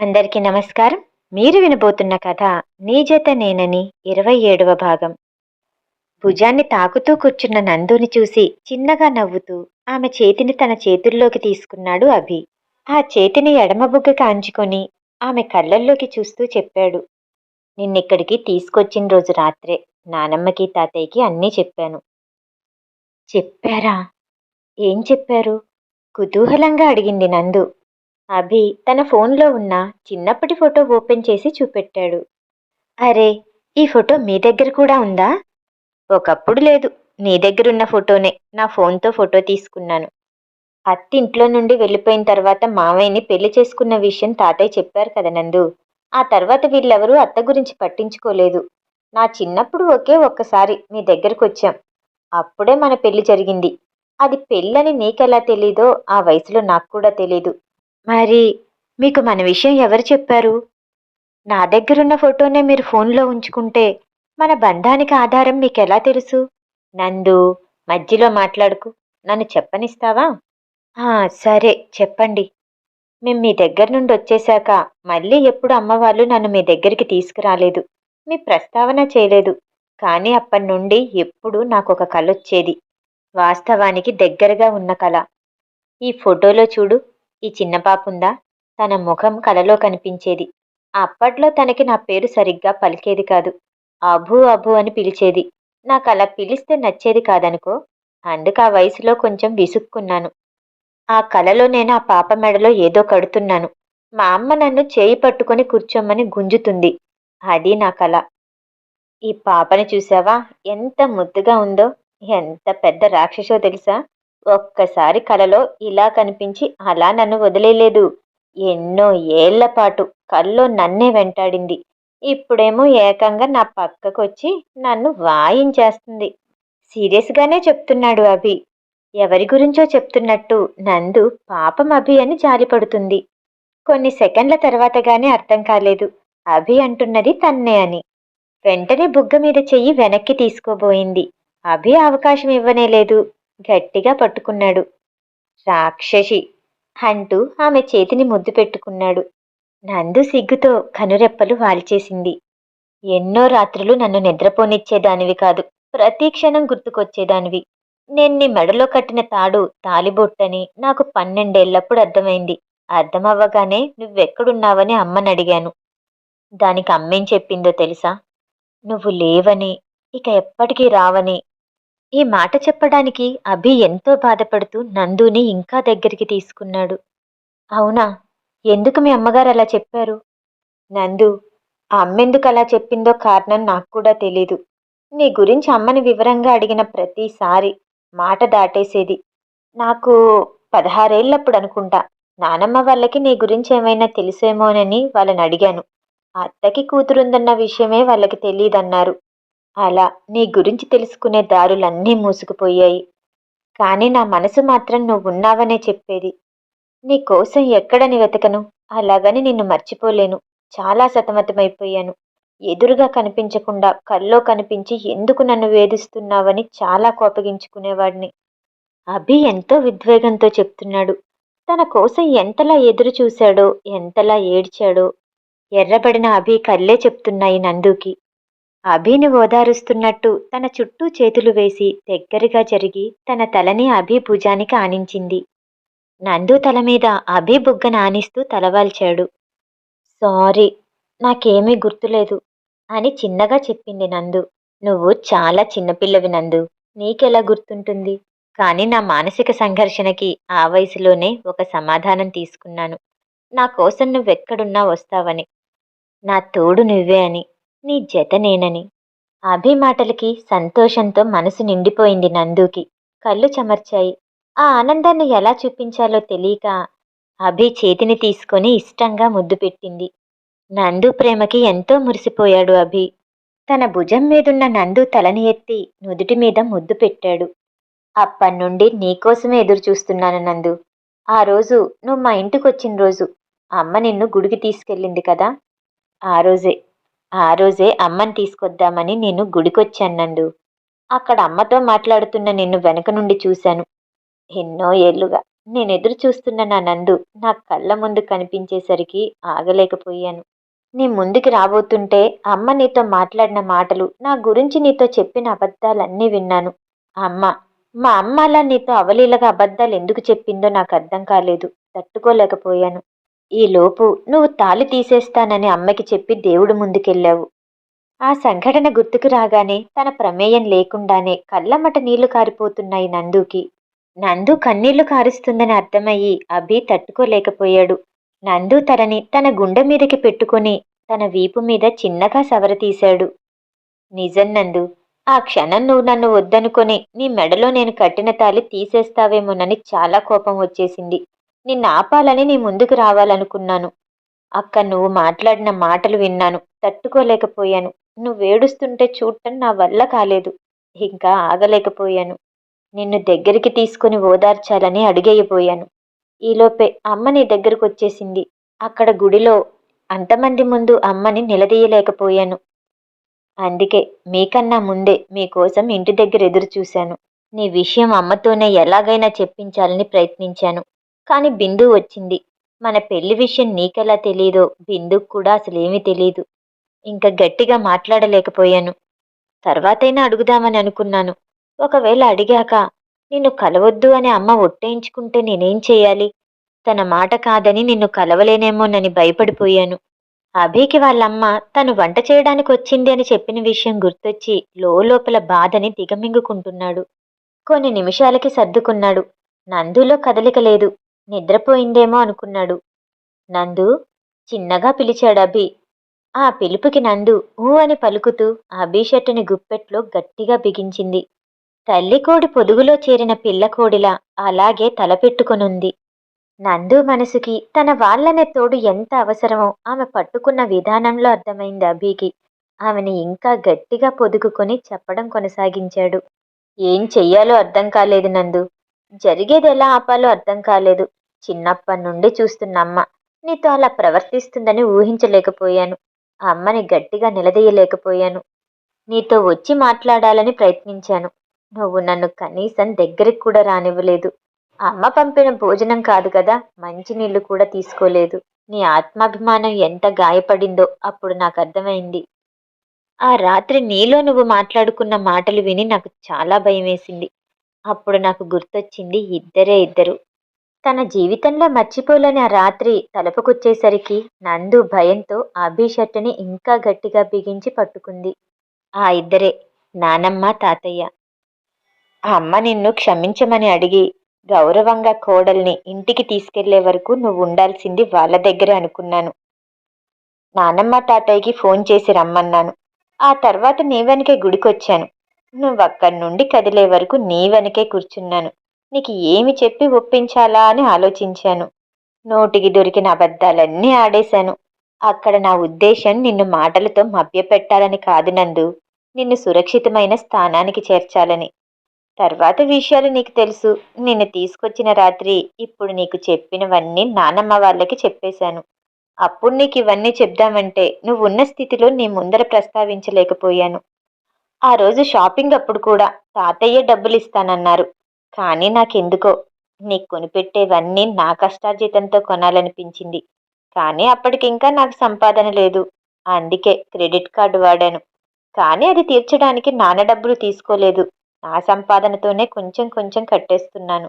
అందరికీ నమస్కారం. మీరు వినబోతున్న కథ నీ జత నేనని ఇరవై ఏడవ భాగం. భుజాన్ని తాకుతూ కూర్చున్న నందుని చూసి చిన్నగా నవ్వుతూ ఆమె చేతిని తన చేతుల్లోకి తీసుకున్నాడు అభి. ఆ చేతిని ఎడమ బుగ్గ కాంచుకొని ఆమె కళ్ళల్లోకి చూస్తూ చెప్పాడు. నిన్నిక్కడికి తీసుకొచ్చిన రోజు రాత్రే నానమ్మకి తాతయ్యకి అన్నీ చెప్పాను. చెప్పారా? ఏం చెప్పారు? కుతూహలంగా అడిగింది నందు. అభి తన ఫోన్లో ఉన్న చిన్నప్పటి ఫోటో ఓపెన్ చేసి చూపెట్టాడు. అరే ఈ ఫోటో మీ దగ్గర కూడా ఉందా? ఒకప్పుడు లేదు నీ దగ్గరున్న ఫోటోనే. నా ఫోన్తో ఫోటో తీసుకున్నాను. అత్త ఇంట్లో నుండి వెళ్ళిపోయిన తర్వాత మావయ్యని పెళ్ళి చేసుకున్న విషయం తాతయ్య చెప్పారు కదా నందు. ఆ తర్వాత వీళ్ళెవరూ అత్త గురించి పట్టించుకోలేదు. నా చిన్నప్పుడు ఒకే ఒక్కసారి మీ దగ్గరకు వచ్చాం. అప్పుడే మన పెళ్ళి జరిగింది. అది పెళ్ళని నీకెలా తెలీదో ఆ వయసులో నాకు కూడా తెలీదు. మరి మీకు మన విషయం ఎవరు చెప్పారు? నా దగ్గరున్న ఫోటోనే మీరు ఫోన్లో ఉంచుకుంటే మన బంధానికి ఆధారం మీకెలా తెలుసు? నందు మధ్యలో మాట్లాడుకు. నన్ను చెప్పనిస్తావా? సరే చెప్పండి. మేము మీ దగ్గర నుండి వచ్చేశాక మళ్ళీ ఎప్పుడు అమ్మవాళ్ళు నన్ను మీ దగ్గరికి తీసుకురాలేదు. మీ ప్రస్తావన చేయలేదు. కానీ అప్పటి నుండి ఎప్పుడు నాకు ఒక కళ వచ్చేది వాస్తవానికి దగ్గరగా ఉన్న కళ ఈ ఫోటోలో చూడు ఈ చిన్న పాప ఉందా తన ముఖం కలలో కనిపించేది. అప్పట్లో తనకి నా పేరు సరిగ్గా పలికేది కాదు. అభు అభు అని పిలిచేది. నాకు అలా పిలిస్తే నచ్చేది కాదనుకో? అందుకు ఆ వయసులో కొంచెం విసుక్కున్నాను. ఆ కలలో నేను ఆ పాప మెడలో ఏదో కడుతున్నాను. మా అమ్మ నన్ను చేయి పట్టుకొని కూర్చోమని గుంజుతుంది. అది నా కళ ఈ పాపని చూసావా? ఎంత ముద్దుగా ఉందో? ఎంత పెద్ద రాక్షసో తెలుసా? ఒక్కసారి కలలో ఇలా కనిపించి అలా నన్ను వదిలేలేదు. ఎన్నో ఏళ్ళ పాటు కల్లో నన్నే వెంటాడింది. ఇప్పుడేమో ఏకంగా నా పక్కకొచ్చి నన్ను వాయించేస్తుంది. సీరియస్గానే చెప్తున్నాడు అభి. ఎవరి గురించో చెప్తున్నట్టు నందు పాపం అభి అని జాలిపడుతుంది. కొన్ని సెకండ్ల తర్వాత గానీ అర్థం కాలేదు. అభి అంటున్నది తన్నే అని. వెంటనే బుగ్గ మీద చెయ్యి వెనక్కి తీసుకోబోయింది. అభి అవకాశం ఇవ్వనే లేదు. గట్టిగా పట్టుకున్నాడు. రాక్షసి! అంటూ ఆమె చేతిని ముద్దు పెట్టుకున్నాడు. నందు సిగ్గుతో కనురెప్పలు వాల్చేసింది. ఎన్నో రాత్రులు నన్ను నిద్రపోనిచ్చేదానివి కాదు ప్రతి క్షణం గుర్తుకొచ్చేదానివి. నేను నీ మెడలో కట్టిన తాడు తాలిబొట్టని నాకు పన్నెండేళ్ళప్పుడు అర్థమైంది. అర్థమవ్వగానే నువ్వెక్కడున్నావని అమ్మని అడిగాను దానికి అమ్మేం చెప్పిందో తెలుసా? నువ్వు లేవని ఇక ఎప్పటికీ రావని ఈ మాట చెప్పడానికి అభి ఎంతో బాధపడుతూ నందుని ఇంకా దగ్గరికి తీసుకున్నాడు. అవునా? ఎందుకు మీ అమ్మగారు అలా చెప్పారు? నందు ఆ అమ్మెందుకు అలా చెప్పిందో కారణం నాకు కూడా తెలీదు. నీ గురించి అమ్మని వివరంగా అడిగిన ప్రతిసారి మాట దాటేసేది. నాకు పదహారేళ్ళప్పుడు అనుకుంటా నానమ్మ వాళ్ళకి నీ గురించి ఏమైనా తెలుసేమోనని వాళ్ళని అడిగాను. అత్తకి కూతురుందన్న విషయమే వాళ్ళకి తెలియదన్నారు అలా నీ గురించి తెలుసుకునే దారులన్నీ మూసుకుపోయాయి. కానీ నా మనసు మాత్రం నువ్వున్నావనే చెప్పేది. నీ కోసం ఎక్కడని వెతకను అలాగని నిన్ను మర్చిపోలేను. చాలా సతమతమైపోయాను. ఎదురుగా కనిపించకుండా కల్లో కనిపించి ఎందుకు నన్ను వేధిస్తున్నావని చాలా కోపగించుకునేవాడిని. అభి ఎంతో విద్వేగంతో చెప్తున్నాడు. తన కోసం ఎంతలా ఎదురు చూశాడో ఎంతలా ఏడ్చాడో ఎర్రబడిన అభి కళ్ళే చెప్తున్నాయి నందుకి. అభిని ఓదారుస్తున్నట్టు తన చుట్టూ చేతులు వేసి దగ్గరగా జరిగి తన తలని అభి భుజానికి ఆనించింది. నందు తల మీద అభి బుగ్గన ఆనిస్తూ తలవాల్చాడు. సారీ నాకేమీ గుర్తులేదు అని చిన్నగా చెప్పింది నందు. నువ్వు చాలా చిన్నపిల్లవి నందు. నీకెలా గుర్తుంటుంది? కానీ నా మానసిక సంఘర్షణకి ఆ వయసులోనే ఒక సమాధానం తీసుకున్నాను. నా కోసం నువ్వెక్కడున్నా వస్తావని. నా తోడు నువ్వే అని. నీ జత నేనని అభి మాటలకి సంతోషంతో మనసు నిండిపోయింది నందుకి. కళ్ళు చెమర్చాయి. ఆ ఆనందాన్ని ఎలా చూపించాలో తెలియక అభి చేతిని తీసుకొని ఇష్టంగా ముద్దు పెట్టింది. నందు ప్రేమకి ఎంతో మురిసిపోయాడు అభి. తన భుజం మీదున్న నందు తలని ఎత్తి నుదుటి మీద ముద్దు పెట్టాడు. అప్పటి నుండి నీకోసమే ఎదురు చూస్తున్నాను నందు. ఆ రోజు నువ్వు మా ఇంటికి వచ్చిన రోజు అమ్మ నిన్ను గుడికి తీసుకెళ్ళింది కదా? ఆ రోజే. ఆ రోజే అమ్మని తీసుకొద్దామని నేను గుడికొచ్చాను నందు అక్కడ అమ్మతో మాట్లాడుతున్న నిన్ను వెనక నుండి చూశాను. ఎన్నో ఏళ్ళుగా ఎదురు చూస్తున్న నా నందు నా కళ్ళ ముందు కనిపించేసరికి ఆగలేకపోయాను. నీ ముందుకి రాబోతుంటే అమ్మ నీతో మాట్లాడిన మాటలు నా గురించి నీతో చెప్పిన అబద్ధాలన్నీ విన్నాను. అమ్మ మా అమ్మ అలా నీతో అవలీలగా అబద్ధాలు ఎందుకు చెప్పిందో నాకు అర్థం కాలేదు. తట్టుకోలేకపోయాను. ఈ లోపు నువ్వు తాళి తీసేస్తానని అమ్మకి చెప్పి దేవుడు ముందుకెళ్ళావు. ఆ సంఘటన గుర్తుకు రాగానే తన ప్రమేయం లేకుండానే కళ్ళమట నీళ్ళు కారిపోతున్నాయి నందుకి. నందు కన్నీళ్ళు కారుస్తుందని అర్థమయ్యి అభి తట్టుకోలేకపోయాడు. నందు తనని తన గుండె మీదకి పెట్టుకుని తన వీపు మీద చిన్నగా సవరతీశాడు నిజం నందు ఆ క్షణం నువ్వు నన్ను వద్దనుకొని నీ మెడలో నేను కట్టిన తాలి తీసేస్తావేమోనని చాలా కోపం వచ్చేసింది. నిన్ను ఆపాలని నీ ముందుకు రావాలనుకున్నాను. అక్క నువ్వు మాట్లాడిన మాటలు విన్నాను. తట్టుకోలేకపోయాను. నువ్వేడుస్తుంటే చూడటం నా వల్ల కాలేదు. ఇంకా ఆగలేకపోయాను. నిన్ను దగ్గరికి తీసుకుని ఓదార్చాలని అడిగేయబోయాను. ఈలోపే అమ్మ నీ దగ్గరకు వచ్చేసింది. అక్కడ గుడిలో అంతమంది ముందు అమ్మని నిలదీయలేకపోయాను. అందుకే మీకన్నా ముందే మీకోసం ఇంటి దగ్గర ఎదురు చూశాను నీ విషయం అమ్మతోనే ఎలాగైనా చెప్పించాలని ప్రయత్నించాను. కానీ బిందు వచ్చింది. మన పెళ్ళి విషయం నీకెలా తెలీదో బిందుకు కూడా అసలేమీ తెలీదు. ఇంకా గట్టిగా మాట్లాడలేకపోయాను. తర్వాతైనా అడుగుదామని అనుకున్నాను. ఒకవేళ అడిగాక నిన్ను కలవద్దు అని అమ్మ ఒట్టేయించుకుంటే నేనేం చేయాలి? తన మాట కాదని నిన్ను కలవలేనేమోనని భయపడిపోయాను. అభికి వాళ్ళమ్మ తను వంట చేయడానికి వచ్చింది అని చెప్పిన విషయం గుర్తొచ్చి లోపల బాధని దిగమింగుకుంటున్నాడు. కొన్ని నిమిషాలకి సర్దుకున్నాడు. నందులో కదలిక లేదు. నిద్రపోయిందేమో అనుకున్నాడు. నందు చిన్నగా పిలిచాడు అభి. ఆ పిలుపుకి నందు ఊ అని పలుకుతూ అభి షర్టుని గుప్పెట్లో గట్టిగా బిగించింది. తల్లి కోడి పొదుగులో చేరిన పిల్లకోడిలా అలాగే తలపెట్టుకునుంది నందు మనసుకి తన వాళ్ళనే తోడు ఎంత అవసరమో ఆమె పట్టుకున్న విధానంలో అర్థమైంది అభికి. ఆమెని ఇంకా గట్టిగా పొదుగుకొని చెప్పడం కొనసాగించాడు. ఏం చెయ్యాలో అర్థం కాలేదు నందు. జరిగేది ఎలా ఆపాలో అర్థం కాలేదు. చిన్నప్పటి నుండి చూస్తున్న అమ్మ నీతో అలా ప్రవర్తిస్తుందని ఊహించలేకపోయాను. ఆ అమ్మని గట్టిగా నిలదీయలేకపోయాను. నీతో వచ్చి మాట్లాడాలని ప్రయత్నించాను. నువ్వు నన్ను కనీసం దగ్గరికి కూడా రానివ్వలేదు. అమ్మ పంపిన భోజనం కాదు కదా మంచినీళ్ళు కూడా తీసుకోలేదు. నీ ఆత్మాభిమానం ఎంత గాయపడిందో అప్పుడు నాకు అర్థమైంది. ఆ రాత్రి నీలో నువ్వు మాట్లాడుకున్న మాటలు విని నాకు చాలా భయం వేసింది అప్పుడు నాకు గుర్తొచ్చింది ఇద్దరే ఇద్దరు. తన జీవితంలో మర్చిపోలేని ఆ రాత్రి తలుపుకొచ్చేసరికి నందు భయంతో అభి షర్టుని ఇంకా గట్టిగా బిగించి పట్టుకుంది. ఆ ఇద్దరే నానమ్మ తాతయ్య. ఆ అమ్మ నిన్ను క్షమించమని అడిగి గౌరవంగా కోడల్ని ఇంటికి తీసుకెళ్ళే వరకు నువ్వు ఉండాల్సింది వాళ్ళ దగ్గరే అనుకున్నాను. నానమ్మ తాతయ్యకి ఫోన్ చేసి రమ్మన్నాను. ఆ తర్వాత నీ వెనకే గుడికొచ్చాను. నువ్వు అక్కడి నుండి కదిలే వరకు నీ వెనకే కూర్చున్నాను. నీకు ఏమి చెప్పి ఒప్పించాలా అని ఆలోచించాను. నోటికి దొరికిన అబద్ధాలన్నీ ఆడేశాను. అక్కడ నా ఉద్దేశం నిన్ను మాటలతో మభ్యపెట్టాలని కాదు నందు. నిన్ను సురక్షితమైన స్థానానికి చేర్చాలని. తర్వాత విషయాలు నీకు తెలుసు. నిన్ను తీసుకొచ్చిన రాత్రి ఇప్పుడు నీకు చెప్పినవన్నీ నానమ్మ వాళ్ళకి చెప్పేశాను. అప్పుడు నీకు ఇవన్నీ చెప్దామంటే నువ్వు ఉన్న స్థితిలో నీ ముందర ప్రస్తావించలేకపోయాను. ఆ రోజు షాపింగ్ అప్పుడు కూడా తాతయ్య డబ్బులు ఇస్తానన్నారు. కానీ నాకెందుకో. నీకు కొనిపెట్టేవన్నీ నా కష్టార్జితంతో కొనాలనిపించింది. కానీ అప్పటికింకా నాకు సంపాదన లేదు. అందుకే క్రెడిట్ కార్డు వాడాను. కానీ అది తీర్చడానికి నాన్న డబ్బులు తీసుకోలేదు. నా సంపాదనతోనే కొంచెం కొంచెం కట్టేస్తున్నాను.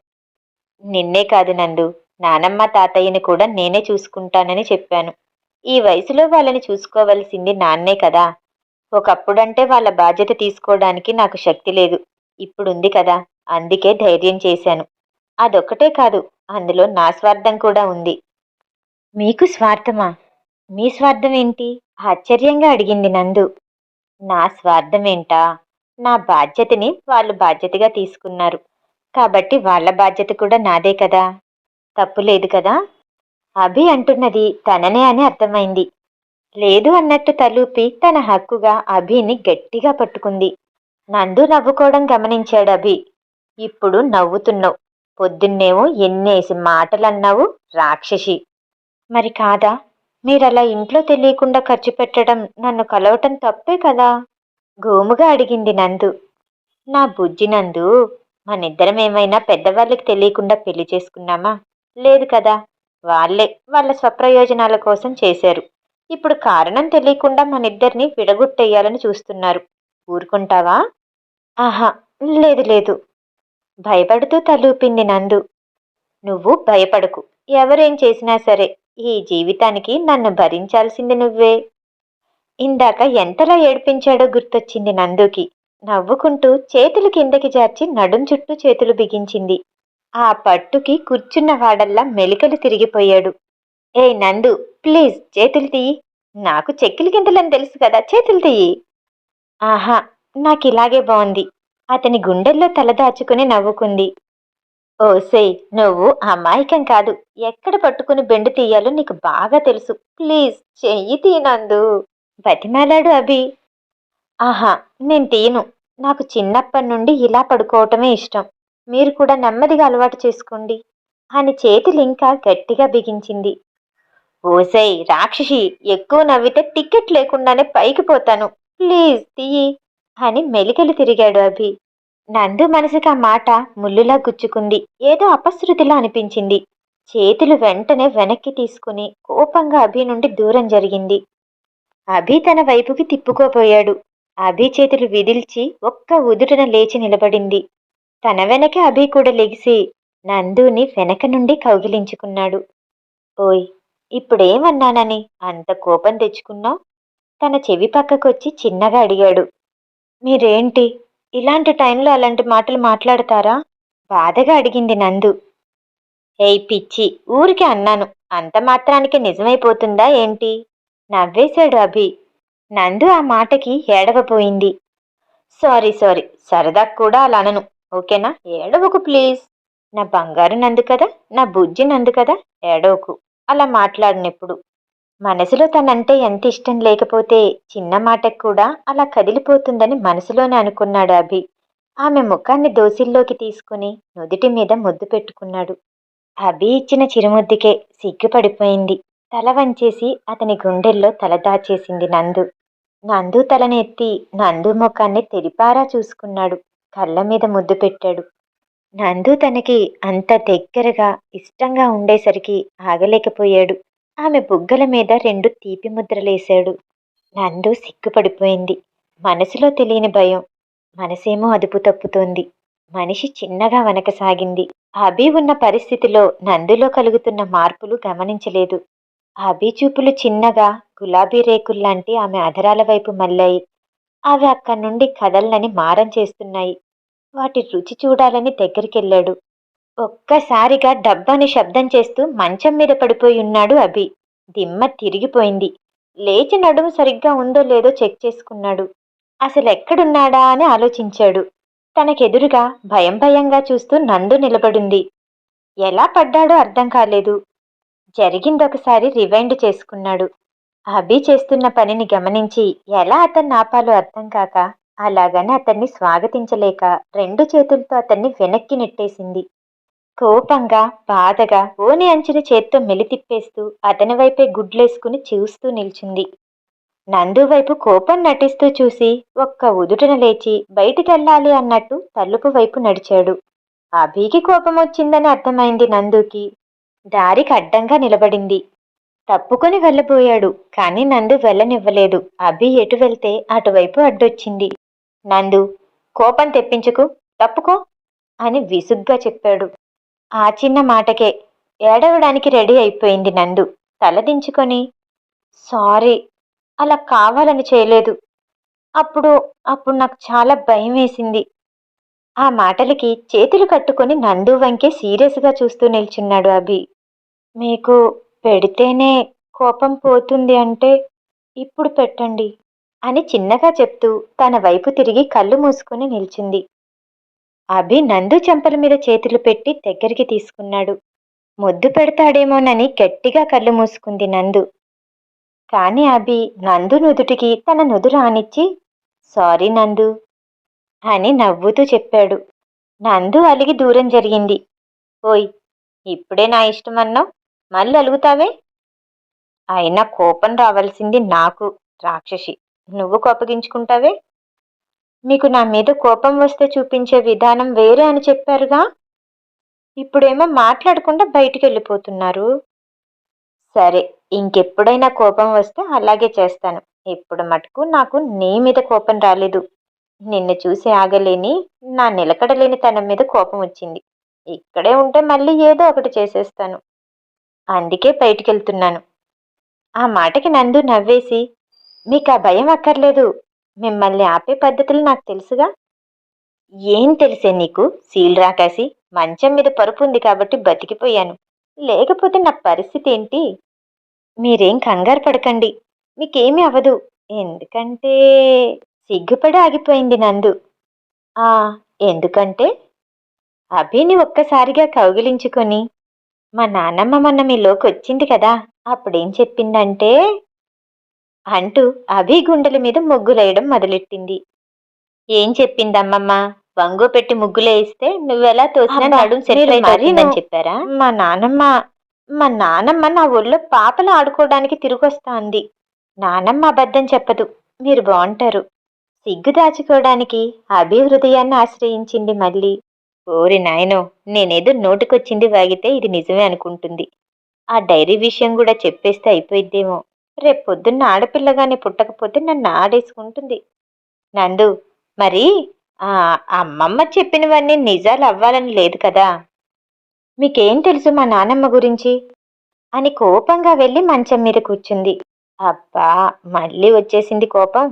నిన్నే కాదు నందు నానమ్మ తాతయ్యని కూడా నేనే చూసుకుంటానని చెప్పాను. ఈ వయసులో వాళ్ళని చూసుకోవలసింది నాన్నే కదా. ఒకప్పుడంటే వాళ్ళ బాధ్యత తీసుకోవడానికి నాకు శక్తి లేదు. ఇప్పుడుంది కదా. అందుకే ధైర్యం చేశాను. అదొక్కటే కాదు అందులో నా స్వార్థం కూడా ఉంది. మీకు స్వార్థమా? మీ స్వార్థం ఏంటి? ఆశ్చర్యంగా అడిగింది నందు. నా స్వార్థం ఏంటా? నా బాధ్యతని వాళ్ళు బాధ్యతగా తీసుకున్నారు. కాబట్టి వాళ్ళ బాధ్యత కూడా నాదే కదా? తప్పు లేదు కదా? అభి అంటున్నది తననే అని అర్థమైంది. లేదు అన్నట్టు తలూపి తన హక్కుగా అభిని గట్టిగా పట్టుకుంది. నందు నవ్వుకోవడం గమనించాడు అభి. ఇప్పుడు నవ్వుతున్నావు. పొద్దున్నేమో ఎన్నేసి మాటలన్నావు రాక్షసి. మరి కాదా? మీరలా ఇంట్లో తెలియకుండా ఖర్చు పెట్టడం నన్ను కలవటం తప్పే కదా? గోముగా అడిగింది నందు. నా బుజ్జి నందు మనిద్దరం ఏమైనా పెద్దవాళ్ళకి తెలియకుండా పెళ్ళి చేసుకున్నామా? లేదు కదా. వాళ్ళే వాళ్ళ స్వప్రయోజనాల కోసం చేశారు. ఇప్పుడు కారణం తెలియకుండా మనిద్దరిని విడగొట్టేయాలని చూస్తున్నారు. ఊరుకుంటావా? ఆహా లేదు లేదు. భయపడుతూ తలూపింది నందు. నువ్వు భయపడకు. ఎవరేం చేసినా సరే ఈ జీవితానికి నన్ను భరించాల్సింది నువ్వే. ఇందాక ఎంతలా ఏడ్పించాడో గుర్తొచ్చింది నందుకి. నవ్వుకుంటూ చేతులు కిందకి జార్చి నడుం చుట్టూ చేతులు బిగించింది. ఆ పట్టుకి కూర్చున్న వాడల్లా మెలికలు తిరిగిపోయాడు. ఏ నందు ప్లీజ్ చేతులు తీయి. నాకు చెక్కిలి గింతలని తెలుసు కదా చేతులు తీయి. ఆహా నాకు ఇలాగే బాగుంది అతని గుండెల్లో తలదాచుకుని నవ్వుకుంది. ఓసే నువ్వు అమాయకం కాదు. ఎక్కడ పట్టుకుని బెండు తీయాలో నీకు బాగా తెలుసు. ప్లీజ్ చెయ్యి తీనందు బతిమాలాడు అభి. ఆహా నేను తీయను నాకు చిన్నప్పటి నుండి ఇలా పడుకోవటమే ఇష్టం. మీరు కూడా నెమ్మదిగా అలవాటు చేసుకోండి. అని చేతులు ఇంకా గట్టిగా బిగించింది. ఓసై రాక్షసి ఎక్కువ నవ్వితే టికెట్ లేకుండానే పైకి పోతాను. ప్లీజ్ తీయి. అని మెలికలు తిరిగాడు అభి. నందు మనసుకి ఆ మాట ముల్లులా గుచ్చుకుంది. ఏదో అపశృతిలా అనిపించింది. చేతులు వెంటనే వెనక్కి తీసుకుని కోపంగా అభి నుండి దూరం జరిగింది. అభి తన వైపుకి తిప్పుకోపోయాడు అభి చేతులు విదిల్చి ఒక్క ఉదుటన లేచి నిలబడింది. తన వెనకే అభి కూడా లెగిసి నందుని వెనక నుండి కౌగిలించుకున్నాడు. ఓయ్ ఇప్పుడేమన్నానని అంత కోపం తెచ్చుకున్నావు? తన చెవి పక్కకొచ్చి చిన్నగా అడిగాడు. మీరేంటి? ఇలాంటి టైంలో అలాంటి మాటలు మాట్లాడతారా? బాధగా అడిగింది నందు. ఏయ్ పిచ్చి ఊరికే అన్నాను. అంత మాత్రానికి నిజమైపోతుందా ఏంటి? నవ్వేశాడు అభి. నందు ఆ మాటకి ఏడవపోయింది సారీ సారీ సరదా కూడా అలా అనను. ఓకేనా? ఏడవకు ప్లీజ్. నా బంగారు నందు కదా? నా బుజ్జి నందు కదా? ఏడవకు. అలా మాట్లాడినప్పుడు. మనసులో తనంటే ఎంత ఇష్టం లేకపోతే చిన్న మాటకు కూడా అలా కదిలిపోతుందని మనసులోనే అనుకున్నాడు అభి. ఆమె ముఖాన్ని దోసిల్లోకి తీసుకుని నుదుటి మీద ముద్దు పెట్టుకున్నాడు. అభి ఇచ్చిన చిరుముద్దుకే సిగ్గుపడిపోయింది. తల వంచేసి అతని గుండెల్లో తల దాచేసింది నందు. నందు తలనెత్తి నందు ముఖాన్ని తెరిపారా చూసుకున్నాడు. కళ్ళ మీద ముద్దు పెట్టాడు. నందు తనకి అంత దగ్గరగా ఇష్టంగా ఉండేసరికి ఆగలేకపోయాడు. ఆమె బుగ్గల మీద రెండు తీపి ముద్రలేశాడు. నందు సిగ్గుపడిపోయింది. మనసులో తెలియని భయం. మనసేమో అదుపు తప్పుతోంది. మనిషి చిన్నగా వనకసాగింది అభి ఉన్న పరిస్థితిలో నందులో కలుగుతున్న మార్పులు గమనించలేదు. అభి చూపులు చిన్నగా గులాబీ రేకుల్లాంటి ఆమె అధరాల వైపు మళ్ళాయి. అవి అక్కడి నుండి కదలనని మారం చేస్తున్నాయి. వాటి రుచి చూడాలని దగ్గరికెళ్ళాడు. ఒక్కసారిగా డబ్బాని శబ్దం చేస్తూ మంచం మీద పడిపోయి ఉన్నాడు అభి. దిమ్మ తిరిగిపోయింది. లేచి నడుము సరిగ్గా ఉందో లేదో చెక్ చేసుకున్నాడు. అసలు ఎక్కడున్నాడా అని ఆలోచించాడు. తనకెదురుగా భయం భయంగా చూస్తూ నందు నిలబడింది. ఎలా పడ్డాడో అర్థం కాలేదు. జరిగిందొకసారి రివైండ్ చేసుకున్నాడు. అభి చేస్తున్న పనిని గమనించి ఎలా అతన్ని ఆపాలో అర్థం కాక అలాగని అతన్ని స్వాగతించలేక రెండు చేతులతో అతన్ని వెనక్కి నెట్టేసింది. కోపంగా బాధగా ఓని అంచుని చేత్తో మెలితిప్పేస్తూ అతని వైపే గుడ్లేసుకుని చూస్తూ నిల్చుంది. నందు వైపు కోపం నటిస్తూ చూసి ఒక్క ఉదుటన లేచి బయటికెళ్ళాలి అన్నట్టు తలుపు వైపు నడిచాడు. అభికి కోపం వచ్చిందని అర్థమైంది నందుకి. దారికి అడ్డంగా నిలబడింది. తప్పుకొని వెళ్ళబోయాడు కానీ నందు వెళ్ళనివ్వలేదు. అభి ఎటు వెళ్తే అటువైపు అడ్డొచ్చింది. నందు కోపం తెప్పించుకు తప్పుకో అని విసుగ్గా చెప్పాడు. ఆ చిన్న మాటకే ఏడవడానికి రెడీ అయిపోయింది నందు. తలదించుకొని సారీ అలా కావాలని చేయలేదు. అప్పుడు అప్పుడు నాకు చాలా భయం వేసింది. ఆ మాటలకి చేతులు కట్టుకొని నందు వంకే సీరియస్గా చూస్తూ నిల్చున్నాడు అభి. మీకు పెడితేనే కోపం పోతుంది అంటే ఇప్పుడు పెట్టండి అని చిన్నగా చెప్తూ తన వైపు తిరిగి కళ్ళు మూసుకుని నిల్చుంది. అభి నందు చెంపల మీద చేతులు పెట్టి దగ్గరికి తీసుకున్నాడు. ముద్దు పెడతాడేమోనని గట్టిగా కళ్ళు మూసుకుంది నందు. కాని అభి నందు నుదుటికి తన నుదురు ఆనిచ్చి సారీ నందు అని నవ్వుతూ చెప్పాడు. నందు అలిగి దూరం జరిగింది. ఓయ్ ఇప్పుడే నా ఇష్టమన్నావు? మళ్ళీ అలుగుతావే? అయినా కోపం రావాల్సింది నాకు రాక్షసి. నువ్వు కోపగించుకుంటావే? మీకు నా మీద కోపం వస్తే చూపించే విధానం వేరే అని చెప్పారుగా? ఇప్పుడేమో మాట్లాడకుండా బయటికి వెళ్ళిపోతున్నారు సరే ఇంకెప్పుడైనా కోపం వస్తే అలాగే చేస్తాను. ఇప్పుడు మటుకు నాకు నీ మీద కోపం రాలేదు. నిన్ను చూసి ఆగలేని నా నిలకడలేని తనం మీద కోపం వచ్చింది. ఇక్కడే ఉంటే మళ్ళీ ఏదో ఒకటి చేసేస్తాను. అందుకే బయటికి వెళ్తున్నాను ఆ మాటకి నందు నవ్వేసి మీకు ఆ భయం అక్కర్లేదు. మిమ్మల్ని ఆపే పద్ధతులు నాకు తెలుసుగా? ఏం తెలిసే నీకు? సీల్ రాకాసి మంచం మీద పరుపు ఉంది కాబట్టి బతికిపోయాను. లేకపోతే నా పరిస్థితి ఏంటి? మీరేం కంగారు పడకండి. మీకేమీ అవ్వదు ఎందుకంటే సిగ్గుపడి ఆగిపోయింది నందు. ఆ ఎందుకంటే? అభిని ఒక్కసారిగా కౌగిలించుకొని మా నాన్నమ్మ మొన్న మీలోకి వచ్చింది కదా అప్పుడేం చెప్పిందంటే అంటూ అభి గుండెల మీద ముగ్గులేయడం మొదలెట్టింది. ఏం చెప్పిందమ్మమ్మ? వంగు పెట్టి ముగ్గులేయిస్తే నువ్వెలా తోసినా నడుం చెప్పారా? మా నానమ్మ మా నానమ్మ నా ఒళ్ళో పాపలు ఆడుకోవడానికి తిరిగొస్తా అంది నానమ్మ అబద్ధం చెప్పదు. మీరు బాగుంటారు సిగ్గు దాచుకోవడానికి అభి హృదయాన్ని ఆశ్రయించింది మళ్ళీ. ఓరి నాయనో నేనేదో నోటికొచ్చింది వాగితే ఇది నిజమే అనుకుంటుంది. ఆ డైరీ విషయం కూడా చెప్పేస్తే అయిపోయిద్దేమో. రేపు పొద్దున్న ఆడపిల్లగానే పుట్టకపోతే నన్ను ఆడేసుకుంటుంది. నందు మరి అమ్మమ్మ చెప్పినవన్నీ నిజాలు అవ్వాలని లేదు కదా? మీకేం తెలుసు మా నానమ్మ గురించి? అని కోపంగా వెళ్ళి మంచం మీద కూర్చుంది. అబ్బా మళ్ళీ వచ్చేసింది కోపం.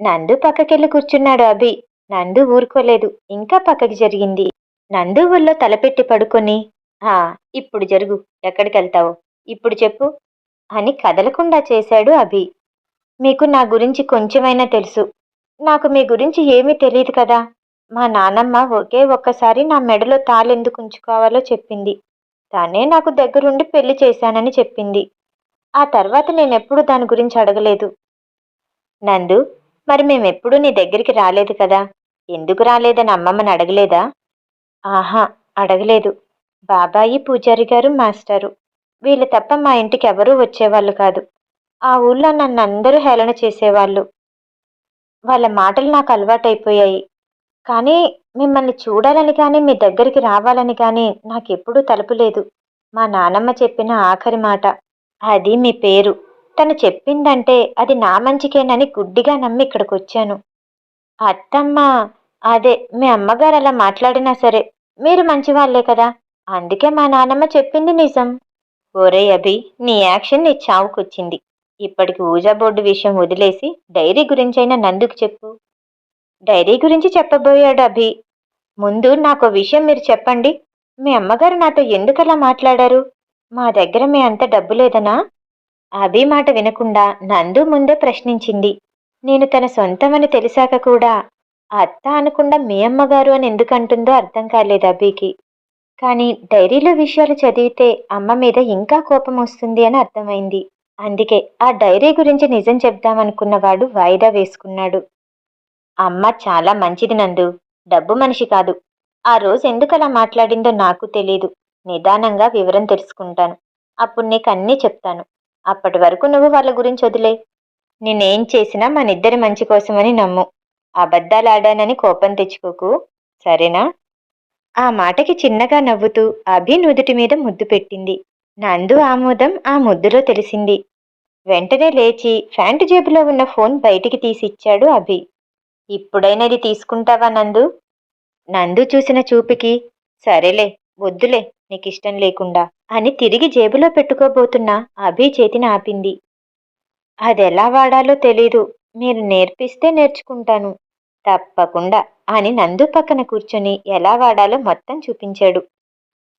నందు పక్కకెళ్ళి కూర్చున్నాడు అభి. నందు ఊరుకోలేదు. ఇంకా పక్కకి జరిగింది. నందు ఊళ్ళో తలపెట్టి పడుకొని ఇప్పుడు జరుగు. ఎక్కడికి వెళ్తావు ఇప్పుడు చెప్పు. అని కదలకుండా చేశాడు అభి. మీకు నా గురించి కొంచెమైనా తెలుసు. నాకు మీ గురించి ఏమీ తెలియదు కదా. మా నానమ్మ ఒకే ఒక్కసారి నా మెడలో తాళెందుకు ఉంచుకోవాలో చెప్పింది. తానే నాకు దగ్గరుండి పెళ్ళి చేశానని చెప్పింది. ఆ తర్వాత నేనెప్పుడు దాని గురించి అడగలేదు. నందు మరి మేమెప్పుడూ నీ దగ్గరికి రాలేదు కదా. ఎందుకు రాలేదని అమ్మమ్మని అడగలేదా? ఆహా అడగలేదు. బాబాయి పూజారి గారు మాస్టారు. వీళ్ళు తప్ప మా ఇంటికి ఎవరూ వచ్చేవాళ్ళు కాదు. ఆ ఊళ్ళో నన్ను అందరూ హేళన చేసేవాళ్ళు. వాళ్ళ మాటలు నాకు అలవాటైపోయాయి. కానీ మిమ్మల్ని చూడాలని కానీ మీ దగ్గరికి రావాలని కానీ నాకెప్పుడూ తలుపులేదు మా నానమ్మ చెప్పిన ఆఖరి మాట అది మీ పేరు. తను చెప్పిందంటే అది నా మంచికేనని గుడ్డిగా నమ్మి ఇక్కడికి వచ్చాను అత్తమ్మ అదే మీ అమ్మగారు అలా మాట్లాడినా సరే మీరు మంచివాళ్ళే కదా. అందుకే మా నానమ్మ చెప్పింది నిజం. ఒరే అభి నీ యాక్షన్ నీ చావుకొచ్చింది. ఇప్పటికి ఊజా బోర్డు విషయం వదిలేసి డైరీ గురించైనా నందుకు చెప్పు. డైరీ గురించి చెప్పబోయాడు అభి. ముందు నాకు విషయం మీరు చెప్పండి. మీ అమ్మగారు నాతో ఎందుకలా మాట్లాడారు? మా దగ్గర మీ అంత డబ్బు లేదనా? అభి మాట వినకుండా నందు ముందే ప్రశ్నించింది. నేను తన సొంతమని తెలిసాక కూడా అత్త అనకుండా మీ అమ్మగారు అని ఎందుకు అంటుందో అర్థం కాలేదు అభికి. కానీ డైరీలో విషయాలు చదివితే అమ్మ మీద ఇంకా కోపం వస్తుంది అని అర్థమైంది. అందుకే ఆ డైరీ గురించి నిజం చెప్దామనుకున్నవాడు వాయిదా వేసుకున్నాడు. అమ్మ చాలా మంచిది నందు. డబ్బు మనిషి కాదు. ఆ రోజు ఎందుకు అలా మాట్లాడిందో నాకు తెలీదు. నిదానంగా వివరం తెలుసుకుంటాను. అప్పుడు నీకు అన్నీ చెప్తాను. అప్పటి వరకు నువ్వు వాళ్ళ గురించి వదిలే. నేనేం చేసినా మనిద్దరి మంచి కోసమని నమ్ము. అబద్ధాలు ఆడానని కోపం తెచ్చుకోకు. సరేనా? ఆ మాటకి చిన్నగా నవ్వుతూ అభి నుదుటి మీద ముద్దు పెట్టింది. నందు ఆమోదం ఆ ముద్దులో తెలిసింది. వెంటనే లేచి ఫ్యాంటు జేబులో ఉన్న ఫోన్ బయటికి తీసిచ్చాడు అభి. ఇప్పుడైనా ఇది తీసుకుంటావా నందు? నందు చూసిన చూపికి. సరేలే వద్దులే నీకిష్టం లేకుండా అని తిరిగి జేబులో పెట్టుకోబోతున్న అభి చేతిని ఆపింది. అదెలా వాడాలో తెలీదు. మీరు నేర్పిస్తే నేర్చుకుంటాను. తప్పకుండా. అని నందు పక్కన కూర్చొని ఎలా వాడాలో మొత్తం చూపించాడు.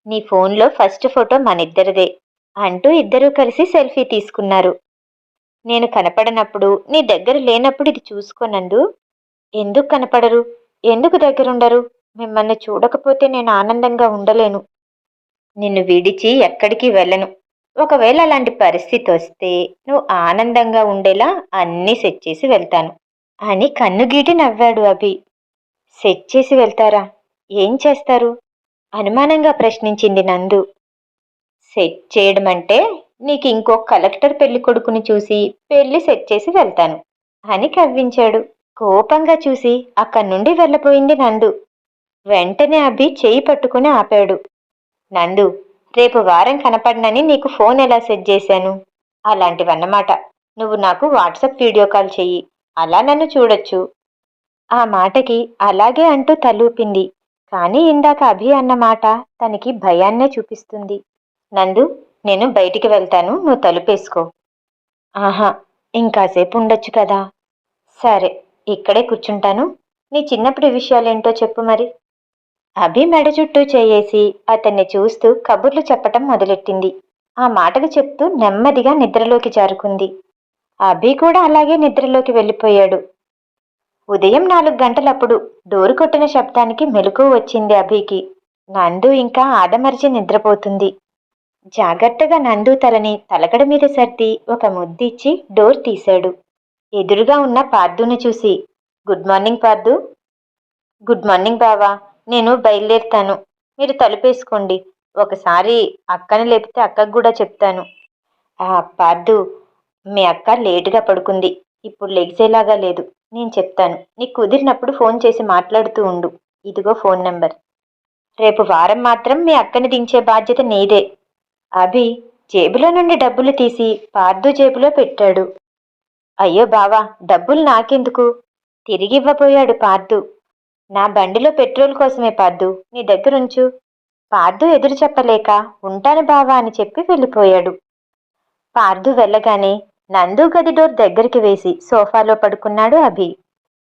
నీ ఫోన్లో ఫస్ట్ ఫోటో మనిద్దరిదే అంటూ ఇద్దరూ కలిసి సెల్ఫీ తీసుకున్నారు. నేను కనపడనప్పుడు నీ దగ్గర లేనప్పుడు ఇది చూసుకోనందు ఎందుకు కనపడరు? ఎందుకు దగ్గరుండరు? మిమ్మల్ని చూడకపోతే నేను ఆనందంగా ఉండలేను. నిన్ను విడిచి ఎక్కడికి వెళ్ళను. ఒకవేళ అలాంటి పరిస్థితి వస్తే నువ్వు ఆనందంగా ఉండేలా అన్నీ సెట్ చేసి వెళ్తాను అని కన్నుగీటి నవ్వాడు అభి. సెట్ చేసి వెళ్తారా? ఏం చేస్తారు? అనుమానంగా ప్రశ్నించింది నందు. సెట్ చేయడం అంటే నీకు ఇంకో కలెక్టర్ పెళ్ళి కొడుకుని చూసి పెళ్ళి సెట్ చేసి వెళ్తాను అని కవ్వించాడు. కోపంగా చూసి అక్కడి నుండి వెళ్ళబోయింది నందు. వెంటనే అభి చేయి పట్టుకుని ఆపాడు. నందు రేపు వారం కనపడనని నీకు ఫోన్ ఎలా సెట్ చేశాను? అలాంటివన్నమాట. నువ్వు నాకు వాట్సాప్ వీడియో కాల్ చెయ్యి. అలా నన్ను చూడొచ్చు. ఆ మాటకి అలాగే అంటూ తలూపింది. కానీ ఇందాక అభి అన్న మాట తనకి భయాన్నే చూపిస్తుంది. నందు నేను బయటికి వెళ్తాను నువ్వు తలుపేసుకో ఆహా ఇంకాసేపు ఉండొచ్చు కదా. సరే ఇక్కడే కూర్చుంటాను. నీ చిన్నప్పటి విషయాలేంటో చెప్పు మరి. అభి మెడ చుట్టూ చేయేసి అతన్ని చూస్తూ కబుర్లు చెప్పటం మొదలెట్టింది. ఆ మాటలు చెప్తూ నెమ్మదిగా నిద్రలోకి జారుకుంది. అభి కూడా అలాగే నిద్రలోకి వెళ్ళిపోయాడు. ఉదయం నాలుగు గంటలప్పుడు డోరు కొట్టిన శబ్దానికి మెలకు వచ్చింది అభికి. నందు ఇంకా ఆదమరిచి నిద్రపోతుంది. జాగ్రత్తగా నందు తలని తలకడ మీద సర్ది ఒక ముద్దిచ్చి డోర్ తీశాడు. ఎదురుగా ఉన్న పార్థుని చూసి good morning Parthu good morning బావా నేను బయలుదేరుతాను. మీరు తలుపేసుకోండి. ఒకసారి అక్కని లేపితే అక్కకు కూడా చెప్తాను. ఆ మీ అక్క లేటుగా పడుకుంది. ఇప్పుడు లెగిసేలాగా లేదు. నేను చెప్తాను. నీకు కుదిరినప్పుడు ఫోన్ చేసి మాట్లాడుతూ ఉండు. ఇదిగో ఫోన్ నెంబర్. రేపు వారం మాత్రం మీ అక్కని దించే బాధ్యత నీదే. అభి జేబులో నుండి డబ్బులు తీసి పార్దు జేబులో పెట్టాడు. అయ్యో బావా డబ్బులు నాకెందుకు? తిరిగి ఇవ్వబోయాడు పార్దు. నా బండిలో పెట్రోల్ కోసమే పార్దు. నీ దగ్గరుంచు. పార్దు ఎదురు చెప్పలేక ఉంటాను బావా అని చెప్పి వెళ్ళిపోయాడు. పార్దు వెళ్ళగానే నందు గది డోర్ దగ్గరికి వేసి సోఫాలో పడుకున్నాడు అభి.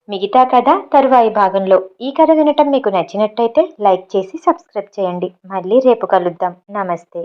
మిగతా కథ తరువాయి భాగంలో. ఈ కథ వినటం మీకు నచ్చినట్టయితే లైక్ చేసి సబ్స్క్రైబ్ చేయండి. మళ్ళీ రేపు కలుద్దాం. నమస్తే.